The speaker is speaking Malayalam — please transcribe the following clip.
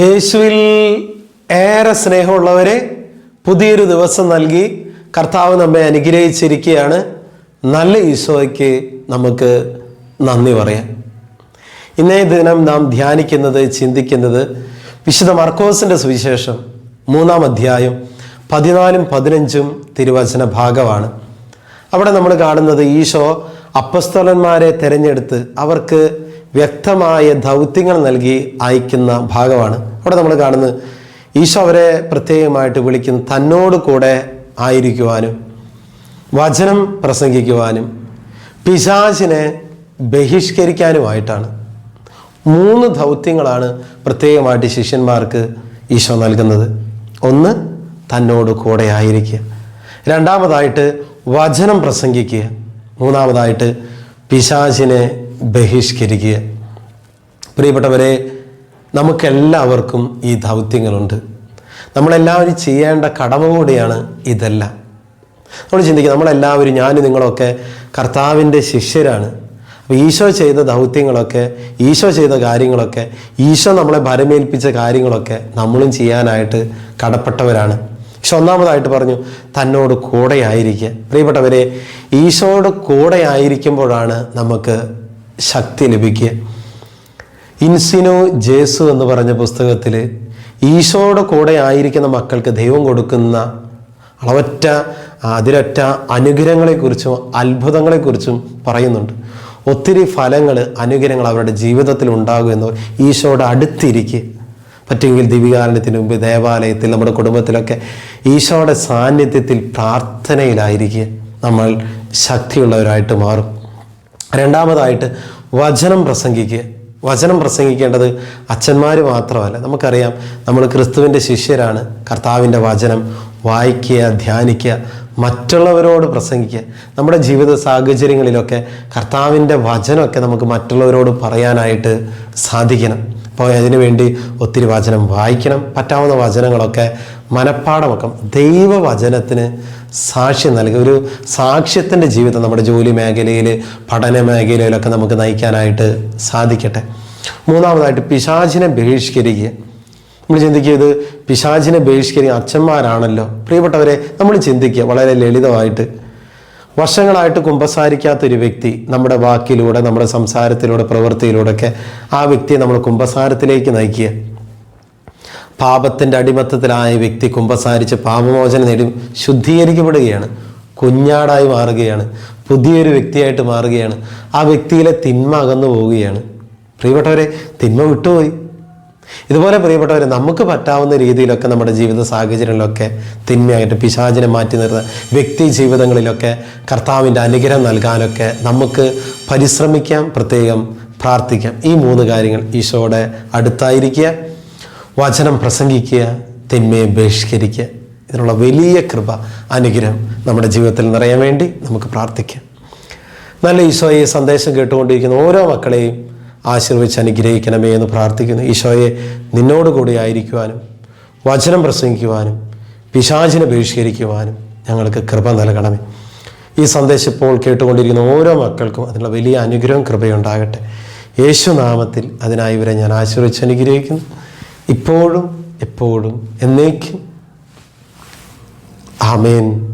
യേശുവിൽ ഏറെ സ്നേഹമുള്ളവരെ പുതിയൊരു ദിവസം നൽകി കർത്താവ് നമ്മെ അനുഗ്രഹിച്ചിരിക്കുകയാണ്. നല്ല ഈശോയ്ക്ക് നമുക്ക് നന്ദി പറയാം. ഇന്നേ ദിനം നാം ധ്യാനിക്കുന്നത് ചിന്തിക്കുന്നത് വിശുദ്ധ മർക്കോസിന്റെ സുവിശേഷം മൂന്നാം അധ്യായം പതിനാലും പതിനഞ്ചും തിരുവചന ഭാഗമാണ്. അവിടെ നമ്മൾ കാണുന്നത് ഈശോ അപ്പസ്തോലന്മാരെ തിരഞ്ഞെടുത്ത് അവർക്ക് വ്യക്തമായ ദൗത്യങ്ങൾ നൽകി അയക്കുന്ന ഭാഗമാണ്. അവിടെ നമ്മൾ കാണുന്നത് ഈശോ അവരെ പ്രത്യേകമായിട്ട് വിളിക്കുന്നു തന്നോട് കൂടെ ആയിരിക്കുവാനും വചനം പ്രസംഗിക്കുവാനും പിശാചിനെ ബഹിഷ്കരിക്കാനുമായിട്ടാണ്. മൂന്ന് ദൗത്യങ്ങളാണ് പ്രത്യേകമായിട്ട് ശിഷ്യന്മാർക്ക് ഈശോ നൽകുന്നത്. ഒന്ന് തന്നോട് കൂടെ ആയിരിക്കുക. രണ്ടാമതായിട്ട് വചനം പ്രസംഗിക്കുക. മൂന്നാമതായിട്ട് പിശാചിനെ ബഹിഷ്കരിക്കുക. പ്രിയപ്പെട്ടവരെ നമുക്കെല്ലാവർക്കും ഈ ദൗത്യങ്ങളുണ്ട്. നമ്മളെല്ലാവരും ചെയ്യേണ്ട കടമ കൂടിയാണ് ഇതെല്ലാം. നമ്മൾ ചിന്തിക്കുക നമ്മളെല്ലാവരും ഞാനും നിങ്ങളൊക്കെ കർത്താവിന്റെ ശിഷ്യരാണ്. അപ്പോൾ ഈശോ ചെയ്ത ദൗത്യങ്ങളൊക്കെ ഈശോ ചെയ്ത കാര്യങ്ങളൊക്കെ ഈശോ നമ്മളെ ഭരമേൽപ്പിച്ച കാര്യങ്ങളൊക്കെ നമ്മളും ചെയ്യാനായിട്ട് കടപ്പെട്ടവരാണ്. പക്ഷെ ഒന്നാമതായിട്ട് പറഞ്ഞു തന്നോട് കൂടെയായിരിക്കുക. പ്രിയപ്പെട്ടവരെ ഈശോയുടെ കൂടെ ആയിരിക്കുമ്പോഴാണ് നമുക്ക് ശക്തി ലഭിക്കുക. ഇൻസിനോ ജേസു എന്ന് പറഞ്ഞ പുസ്തകത്തിൽ ഈശോയുടെ കൂടെ ആയിരിക്കുന്ന മക്കൾക്ക് ദൈവം കൊടുക്കുന്ന അളവറ്റ അതിരൊറ്റ അനുഗ്രഹങ്ങളെക്കുറിച്ചും അത്ഭുതങ്ങളെക്കുറിച്ചും പറയുന്നുണ്ട്. ഒത്തിരി ഫലങ്ങൾ അനുഗ്രഹങ്ങൾ അവരുടെ ജീവിതത്തിൽ ഉണ്ടാകുമെന്ന് ഈശോയുടെ അടുത്തിരിക്കുക പറ്റുമെങ്കിൽ ദിവികാരണത്തിന് മുമ്പ് ദേവാലയത്തിൽ നമ്മുടെ കുടുംബത്തിലൊക്കെ ഈശോയുടെ സാന്നിധ്യത്തിൽ പ്രാർത്ഥനയിലായിരിക്കുക നമ്മൾ ശക്തിയുള്ളവരായിട്ട് മാറും. രണ്ടാമതായിട്ട് വചനം പ്രസംഗിക്കുക വചനം പ്രസംഗിക്കേണ്ടത് അച്ഛന്മാർ മാത്രമല്ല. നമുക്കറിയാം നമ്മൾ ക്രിസ്തുവിന്റെ ശിഷ്യരാണ്. കർത്താവിന്റെ വചനം വായിക്കുക ധ്യാനിക്കുക മറ്റുള്ളവരോട് പ്രസംഗിക്കുക. നമ്മുടെ ജീവിത സാഹചര്യങ്ങളിലൊക്കെ കർത്താവിന്റെ വചനമൊക്കെ നമുക്ക് മറ്റുള്ളവരോട് പറയാനായിട്ട് സാധിക്കണം. അപ്പോൾ അതിനുവേണ്ടി ഒത്തിരി വചനം വായിക്കണം. പറ്റാവുന്ന വചനങ്ങളൊക്കെ മനഃപ്പാടമൊക്കെ ദൈവവചനത്തിന് സാക്ഷ്യം നൽകുക. ഒരു സാക്ഷ്യത്തിന്റെ ജീവിതം നമ്മുടെ ജോലി മേഖലയിൽ പഠന മേഖലയിലൊക്കെ നമുക്ക് നയിക്കാനായിട്ട് സാധിക്കട്ടെ. മൂന്നാമതായിട്ട് പിശാചിനെ ബഹിഷ്കരിക്കുക. നമ്മൾ ചിന്തിക്കുക പിശാചിനെ ബഹിഷ്കരിക്കുക അച്ഛന്മാരാണല്ലോ. പ്രിയപ്പെട്ടവരെ നമ്മൾ ചിന്തിക്കുക വളരെ ലളിതമായിട്ട്. വർഷങ്ങളായിട്ട് കുമ്പസാരിക്കാത്തൊരു വ്യക്തി നമ്മുടെ വാക്കിലൂടെ നമ്മുടെ സംസാരത്തിലൂടെ പ്രവൃത്തിയിലൂടെ ഒക്കെ ആ വ്യക്തിയെ നമ്മൾ കുമ്പസാരത്തിലേക്ക് നയിക്കുക. പാപത്തിന്റെ അടിമത്തത്തിലായ വ്യക്തി കുമ്പസാരിച്ച് പാപമോചനം നേടി ശുദ്ധീകരിക്കപ്പെടുകയാണ്. കുഞ്ഞാടായി മാറുകയാണ്. പുതിയൊരു വ്യക്തിയായിട്ട് മാറുകയാണ്. ആ വ്യക്തിയിലെ തിന്മ അകന്നു പോവുകയാണ് പ്രിയപ്പെട്ടവരെ തിന്മ വിട്ടുപോയി. ഇതുപോലെ പ്രിയപ്പെട്ടവർ നമുക്ക് പറ്റാവുന്ന രീതിയിലൊക്കെ നമ്മുടെ ജീവിത സാഹചര്യങ്ങളിലൊക്കെ തിന്മയായിട്ട് പിശാചിനെ മാറ്റി നിർത്തുന്ന വ്യക്തി ജീവിതങ്ങളിലൊക്കെ കർത്താവിന്റെ അനുഗ്രഹം നൽകാനൊക്കെ നമുക്ക് പരിശ്രമിക്കാം പ്രത്യേകം പ്രാർത്ഥിക്കാം. ഈ മൂന്ന് കാര്യങ്ങൾ ഈശോയുടെ അടുത്തായിരിക്കുക വചനം പ്രസംഗിക്കുക തിന്മയെ ബഹിഷ്കരിക്കുക. ഇതിനുള്ള വലിയ കൃപ അനുഗ്രഹം നമ്മുടെ ജീവിതത്തിൽ നിറയാൻ വേണ്ടി നമുക്ക് പ്രാർത്ഥിക്കാം. നല്ല ഈശോയെ സന്ദേശം കേട്ടുകൊണ്ടിരിക്കുന്ന ഓരോ മക്കളെയും ആശീർവദിച്ച് അനുഗ്രഹിക്കണമേ എന്ന് പ്രാർത്ഥിക്കുന്നു. ഈശോയെ നിന്നോട് കൂടി ആയിരിക്കുവാനും വചനം പ്രസംഗിക്കുവാനും പിശാചിനെ ബഹിഷ്കരിക്കുവാനും ഞങ്ങൾക്ക് കൃപ നൽകണമേ. ഈ സന്ദേശം ഇപ്പോൾ കേട്ടുകൊണ്ടിരിക്കുന്ന ഓരോ മക്കൾക്കും അതിനുള്ള വലിയ അനുഗ്രഹം കൃപയുണ്ടാകട്ടെ. യേശുനാമത്തിൽ അതിനായി ഇവരെ ഞാൻ ആശീർവദിച്ച് അനുഗ്രഹിക്കുന്നു. ഇപ്പോഴും എപ്പോഴും എന്നേക്കും. ആമേൻ.